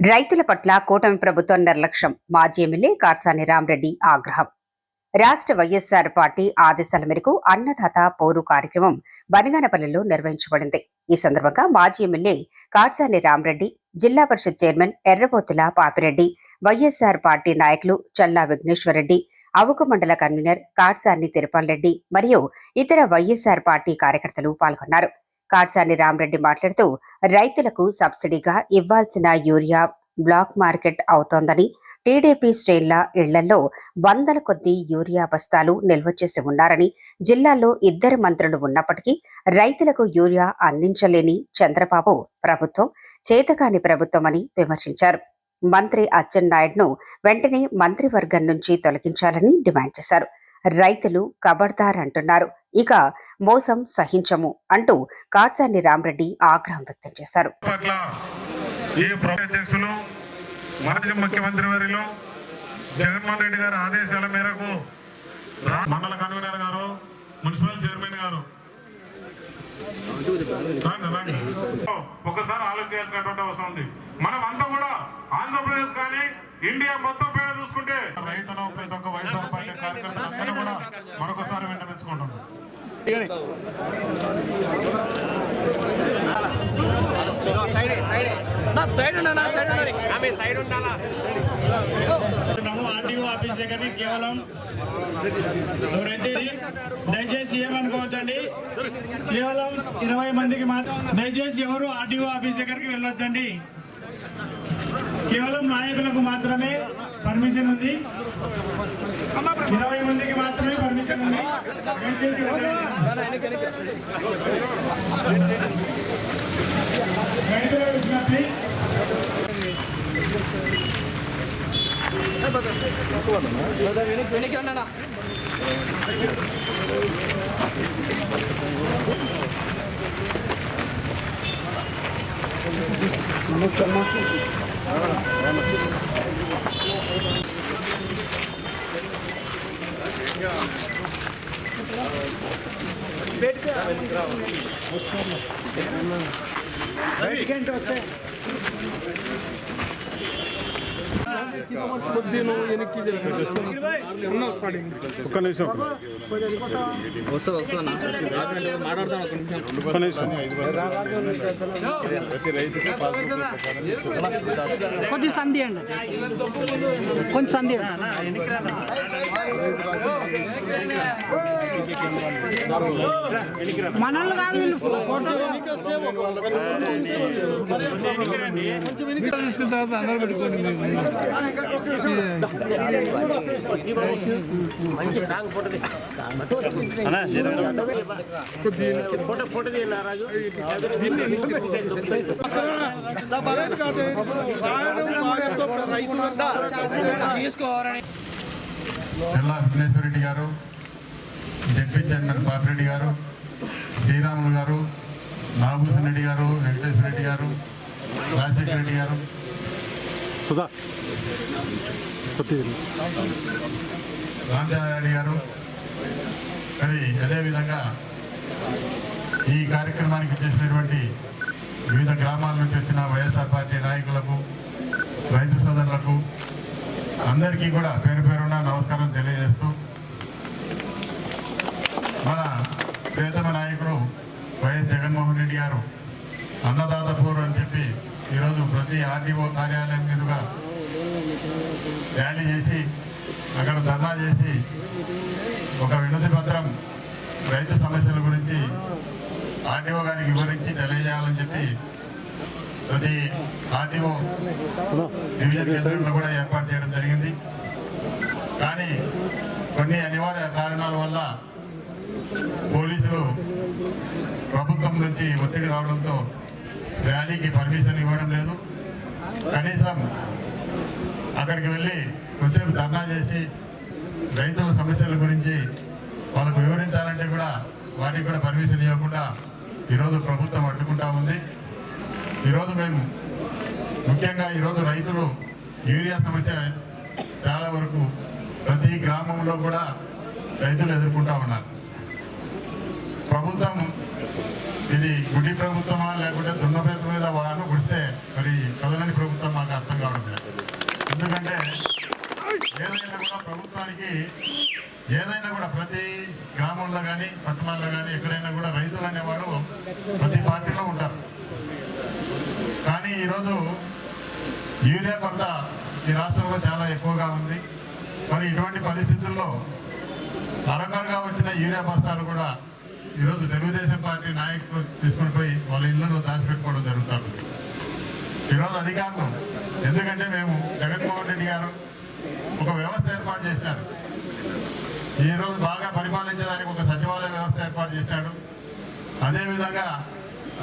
రైతుల పట్ల కూటమి ప్రభుత్వం నిర్లక్ష్యం. మాజీ ఎమ్మెల్యే కాట్సాని రామరెడ్డి ఆగ్రహం. రాష్ట్ర వైఎస్సార్ పార్టీ ఆదేశాల మేరకు అన్నదాత పౌరు కార్యక్రమం బనగానపల్లిలో నిర్వహించబడింది. ఈ సందర్భంగా మాజీ ఎమ్మెల్యే కాట్సాని రామరెడ్డి జిల్లా పరిషత్ chairman Errapothula Papireddy YSR party నాయకులు చల్లా విఘ్నేశ్వరరెడ్డి అవుకు మండల కన్వీనర్ కాట్సాని తిరుపల్ రెడ్డి మరియు ఇతర వైఎస్సార్ పార్టీ కార్యకర్తలు పాల్గొన్నారు. కాట్సాని రామరెడ్డి మాట్లాడుతూ రైతులకు సబ్సిడీగా ఇవ్వాల్సిన యూరియా బ్లాక్ మార్కెట్ అవుతోందని టీడీపీ శ్రేణుల ఇళ్ళలో వందల కొద్దీ యూరియా బస్తాలు నిల్వ చేసి ఉన్నారని జిల్లాలో ఇద్దరు మంత్రులు ఉన్నప్పటికీ రైతులకు యూరియా అందించలేని చంద్రబాబు ప్రభుత్వం చేతకాని ప్రభుత్వమని విమర్శించారు. మంత్రి అచ్చెన్నాయుడును వెంటనే మంత్రివర్గం నుంచి తొలగించాలని డిమాండ్ చేశారు. రైతులు కబడ్దార్ అంటున్నారు ఇక మోసం సహించము అంటూ కాట్సాని రామరెడ్డి ఆగ్రహం వ్యక్తం చేశారు. మాజీ ముఖ్యమంత్రి వారిలో జగన్మోహన్ రెడ్డి గారి ఆదేశాల మేరకు మండల కన్వీనర్ గారు మున్సిపల్ చైర్మన్ గారు. ఒకసారి ఆలోచించాల్సినటువంటి అవసరం ఉంది. మనం అంతా కూడా ఆంధ్రప్రదేశ్ కానీ ఇండియా మొత్తం పేరు చూసుకుంటే రైతులు ప్రతి ఒక్క వైఎస్ఆర్ పార్టీ కార్యకర్తలందరూ కూడా మరొకసారి విన్నపించుకుంటున్నాం నా సైడ్ ఉన్నా నా సైడ్ ఉండాలి ఆమె సైడ్ ఉండాలా మేము ఆర్టీఓ ఆఫీస్ దగ్గరికి కేవలం ఎవరైతే దయచేసి ఏమనుకోవద్దండి. కేవలం ఇరవై మందికి మాత్రం దయచేసి ఎవరు ఆర్టీఓ ఆఫీస్ దగ్గరికి వెళ్ళొద్దండి. కేవలం నాయకులకు మాత్రమే పర్మిషన్ ఉంది ఇరవై మందికి మాత్రమే పర్మిషన్ ఉంది దయచేసి వెళ్ళండి. రైతుల విజ్ఞప్తి వెనక్కి వెనక్కి రండి అన్న వస్తా వస్తున్నా మాట్లాడతాను ఒక నిమిషం కొద్ది సంధి అండి కొంచెం సంధి మనల్ని కాదు వీళ్ళు ఫోటో మంచి స్ట్రాంగ్ ఫోటో ఫోటో తీయాలి రాజు తీసుకోవాలని జిల్లా విఘ్నేశ్వర రెడ్డి గారు జడ్పీ చైర్మన్ పాపిరెడ్డి గారు శ్రీరాములు గారు నాగభూషణ్ రెడ్డి గారు వెంకటేశ్వర రెడ్డి గారు రాజశేఖర రెడ్డి గారు. రామచంద్రారెడ్డి గారు. మరి అదేవిధంగా ఈ కార్యక్రమానికి చేసినటువంటి వివిధ గ్రామాల నుంచి వచ్చిన వైఎస్ఆర్ పార్టీ నాయకులకు రైతు సోదరులకు అందరికీ కూడా పేరు పేరున నమస్కారం తెలియజేస్తూ మన ప్రియతమ నాయకుడు వైఎస్ జగన్మోహన్ రెడ్డి గారు అన్నదాత పూర్ అని చెప్పి ఈరోజు ప్రతి ఆర్డీఓ కార్యాలయం మీదుగా ర్యాలీ చేసి అక్కడ ధర్నా చేసి ఒక వినతి పత్రం రైతు సమస్యల గురించి ఆర్డీఓ గారికి వివరించి తెలియజేయాలని చెప్పి ప్రతి ఆర్డీఓ డివిజన్ కేంద్రంలో కూడా ఏర్పాటు చేయడం జరిగింది. కానీ కొన్ని అనివార్య కారణాల వల్ల పోలీసులు ప్రభుత్వం నుంచి ఒత్తిడి రావడంతో ర్యాలీకి పర్మిషన్ ఇవ్వడం లేదు. కనీసం అక్కడికి వెళ్ళి కొంచెం ధర్నా చేసి రైతుల సమస్యల గురించి వాళ్ళకు వివరించాలంటే కూడా వాటికి కూడా పర్మిషన్ ఇవ్వకుండా ఈరోజు ప్రభుత్వం అడ్డుకుంటా ఉంది. ఈరోజు మేము ముఖ్యంగా ఈరోజు రైతులు యూరియా సమస్య చాలా వరకు ప్రతి గ్రామంలో కూడా రైతులు ఎదుర్కొంటా ఉన్నారు. ప్రభుత్వం ఇది గుడి ప్రభుత్వమా లేకుంటే దున్నపేత మీద వాహనం గుడిస్తే మరి కదలని ప్రభుత్వం మాకు అర్థం కావడం లేదు. ఎందుకంటే ఏదైనా కూడా ప్రభుత్వానికి ఏదైనా కూడా ప్రతి గ్రామంలో కానీ పట్టణాల్లో కానీ ఎక్కడైనా కూడా రైతులు అనేవాడు ప్రతి పార్టీలో ఉంటారు. ఈరోజు యూరియా కొరత ఈ రాష్ట్రంలో చాలా ఎక్కువగా ఉంది. మరి ఇటువంటి పరిస్థితుల్లో అరకొరగా వచ్చిన యూరియా బస్తాలు కూడా ఈరోజు తెలుగుదేశం పార్టీ నాయకులు తీసుకుని పోయి వాళ్ళ ఇళ్ళలో దాచిపెట్టుకోవడం జరుగుతుంది. ఈరోజు అధికారులు ఎందుకంటే మేము జగన్మోహన్ రెడ్డి గారు ఒక వ్యవస్థ ఏర్పాటు చేశారు. ఈరోజు బాగా పరిపాలించడానికి ఒక సచివాలయ వ్యవస్థ ఏర్పాటు చేశాడు. అదేవిధంగా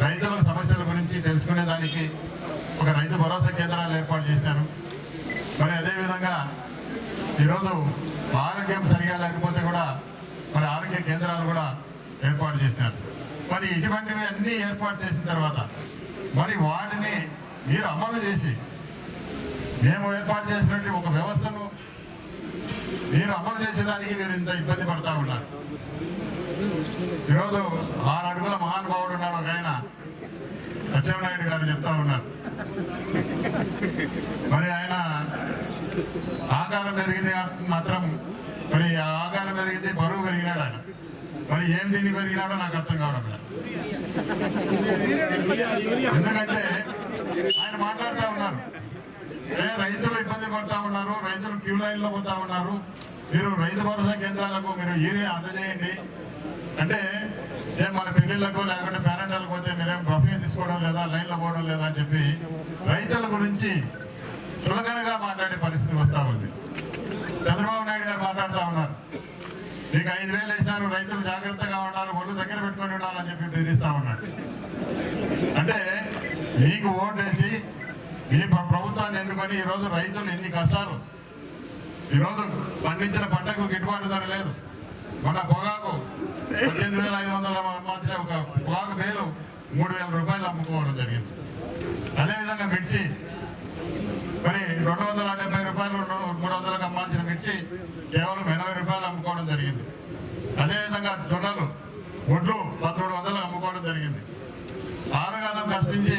రైతుల సమస్యల గురించి తెలుసుకునేదానికి ఒక రైతు భరోసా కేంద్రాలు ఏర్పాటు చేసినారు మరి అదేవిధంగా ఈరోజు ఆరోగ్యం సరిగా లేకపోతే కూడా మరి ఆరోగ్య కేంద్రాలు కూడా ఏర్పాటు చేసినారు మరి ఇటువంటివి అన్నీ ఏర్పాటు చేసిన తర్వాత మరి వాటిని మీరు అమలు చేసి మేము ఏర్పాటు చేసినటువంటి ఒక వ్యవస్థను మీరు అమలు చేసేదానికి మీరు ఇంత ఇబ్బంది పడతా ఉన్నారు. ఈరోజు ఆరు అడుగుల మహానుభావుడు ఉన్నాడు ఒక ఆయన. సత్యనారాయణ గారు చెప్తా ఉన్నారు. మరి ఆయన ఆకారం పెరిగింది మాత్రం మరి ఆ ఆకారం పెరిగింది బరువు పెరిగినాడు ఆయన. మరి ఏం దీన్ని పెరిగినాడో నాకు అర్థం కావడం ఎందుకంటే ఆయన మాట్లాడుతూ ఉన్నారు. ఏ రైతులు ఇబ్బంది పడతా ఉన్నారు రైతులు క్యూ లైన్లో పోతా ఉన్నారు. మీరు రైతు భరోసా కేంద్రాలకు మీరు యూరియా అందజేయండి. అంటే ఏం మన పెళ్ళిళ్ళకు లేకుంటే పేరెంటాలకు పోతే మీరేం బఫే తీసుకోవడం లేదా లైన్లో పోవడం లేదా అని చెప్పి రైతుల గురించి చులకనగా మాట్లాడే పరిస్థితి వస్తా ఉంది. చంద్రబాబు నాయుడు గారు మాట్లాడుతూ ఉన్నారు. మీకు ఐదు వేలు వేసాను రైతులు జాగ్రత్తగా ఉండాలి ఒళ్ళు దగ్గర పెట్టుకొని ఉండాలని చెప్పి బెదిరిస్తా ఉన్నాడు అంటే మీకు ఓటేసి మీ ప్రభుత్వాన్ని ఎన్నుకొని ఈరోజు రైతులు ఎన్ని కష్టాలు ఈరోజు పండించిన పంటకు గిట్టుబాటు ధర లేదు. మన పొగాకు పద్దెనిమిది వేల ఐదు వందల మధ్య ఒక పొగాకు వేలు మూడు వేల రూపాయలు అమ్ముకోవడం జరిగింది. అదేవిధంగా మిర్చి మరి రెండు వందల డెబ్బై రూపాయలు మూడు వందలకు అమ్మాల్సిన మిర్చి కేవలం ఎనభై రూపాయలు అమ్ముకోవడం జరిగింది. అదేవిధంగా జొన్నలు ఒడ్లు పదమూడు వందలు అమ్ముకోవడం జరిగింది. ఆరుగాలం కష్టించి